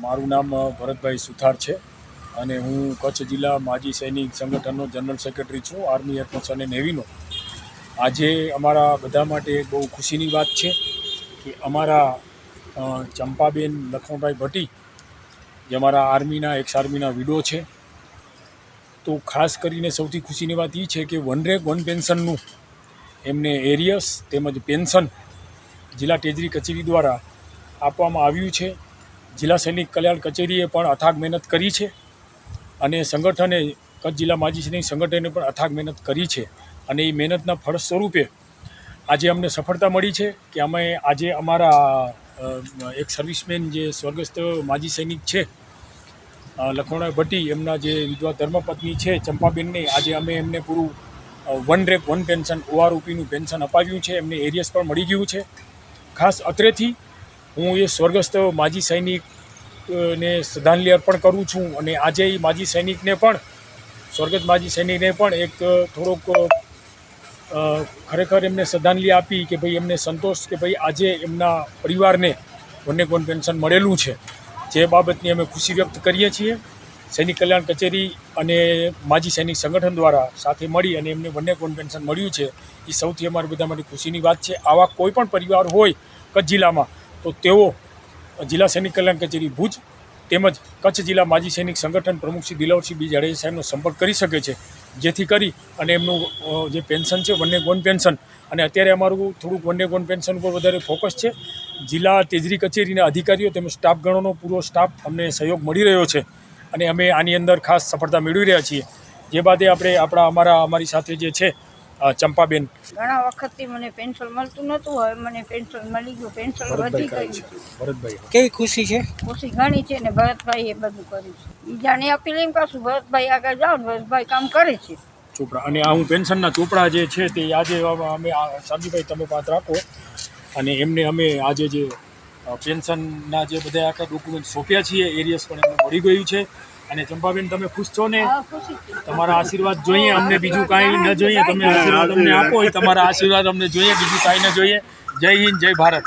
મારું નામ ભરતભાઈ સુથાર છે અને હું કચ્છ જિલ્લા માજી સૈનિક સંગઠનનો જનરલ સેક્રેટરી છું, આર્મી એરફોર્સ અને નેવીનો. આજે અમારા બધા માટે બહુ ખુશીની વાત છે કે અમારા ચંપાબેન લખમણભાઈ ભટ્ટી જે અમારા આર્મીના એક્સ આર્મીના વિડો છે. તો ખાસ કરીને સૌથી ખુશીની વાત એ છે કે વન રેક, વન પેન્શનનું એમને એરિયસ તેમજ પેન્શન જિલ્લા ટેજરી કચેરી દ્વારા આપવામાં આવ્યું છે. જિલ્લા સૈનિક કલ્યાણ કચેરીએ પણ અથાગ મહેનત કરી છે અને સંગઠને કચ્છ જિલ્લા માજી સૈનિક સંગઠને પણ અથાગ મહેનત કરી છે અને એ મહેનતના ફળ સ્વરૂપે આજે અમને સફળતા મળી છે કે અમે આજે અમારા એક સર્વિસમેન જે સ્વર્ગસ્થ માજી સૈનિક છે લખોણા ભટ્ટી, એમના જે વિધવા ધર્મપત્ની છે, ચંપાબેનને આજે અમે એમને પૂરું વન રેપ, વન પેન્શન, ઓઆરઓપીનું પેન્શન અપાવ્યું છે. એમને એરિયસ પણ મળી ગયું છે. ખાસ અત્રેથી હું એ સ્વર્ગસ્થ માજી સૈનિક અ, ને શ્રદ્ધાંજલિ અર્પણ કરું છું અને આજે એ માજી સૈનિકને પણ સ્વર્ગસ્થ માજી સૈનિકને પણ એક થોડોક ખરેખર એમને શ્રદ્ધાંજલિ આપી કે ભાઈ એમને સંતોષ કે ભાઈ આજે એમના પરિવારને બંને વન પેન્શન મળેલું છે. જે બાબતની અમે ખુશી વ્યક્ત કરીએ છીએ. સૈનિક કલ્યાણ કચેરી અને માજી સૈનિક સંગઠન દ્વારા સાથે મળી અને એમને બંને કોન્વેન્શન મળ્યું છે. એ સૌથી અમારા બધા માટે ખુશીની વાત છે. આવા કોઈ પણ પરિવાર હોય કચ્છ જિલ્લામાં તો તેઓ જિલ્લા સૈનિક કલ્યાણ કચેરી ભુજ તેમજ કચ્છ જિલ્લા માજી સૈનિક સંગઠન પ્રમુખ શ્રી દિલાવરસિંહ બી જાડેજા સાહેબનો સંપર્ક કરી શકે છે, જેથી કરી અને એમનું જે પેન્શન છે, વન્ય ગોન પેન્શન અને અત્યારે અમારું થોડુંક વન્ય ગોન પેન્શન ઉપર વધારે ફોકસ છે. જિલ્લા તેજરી કચેરીના અધિકારીઓ તેમજ સ્ટાફ ગણોનો પૂરો સ્ટાફ અમને સહયોગ મળી રહ્યો છે અને અમે આની અંદર ખાસ સફળતા મેળવી રહ્યા છીએ. જે બાદે આપણે આપણા અમારા, અમારી સાથે જે છે ચંપાબેન. ઘણા વખતથી મને પેન્શન મળતું નહોતું હવે મને પેન્શન મળી ગયું. પેન્શન વધી ગયું. ભરતભાઈ કેવી ખુશી છે? ખુશી ઘણી છે ને ભરતભાઈ એ બધું કર્યું છે. બીજાને અપીલ એમ કરશું ભરતભાઈ આગળ જાઓ ને ભરતભાઈ કામ કરે છે. ચોપડા. અને આ હું પેન્શનના ચોપડા જે છે તે આજે અમે આ તમે વાત રાખો. અને એમને અમે આજે જે પેન્શનના જે બધા આખા ડોક્યુમેન્ટ સોંપ્યા છીએ એરિયસ પણ એમને મળી ગયું છે. અને ચંપાબેન તમે ખુશ છો ને? તમારા આશીર્વાદ જોઈએ અમને બીજું કાંઈ ન જોઈએ. તમે આશીર્વાદ અમને આપો તમારા આશીર્વાદ અમને જોઈએ બીજું કાંઈ ન જોઈએ. જય હિન્દ જય ભારત.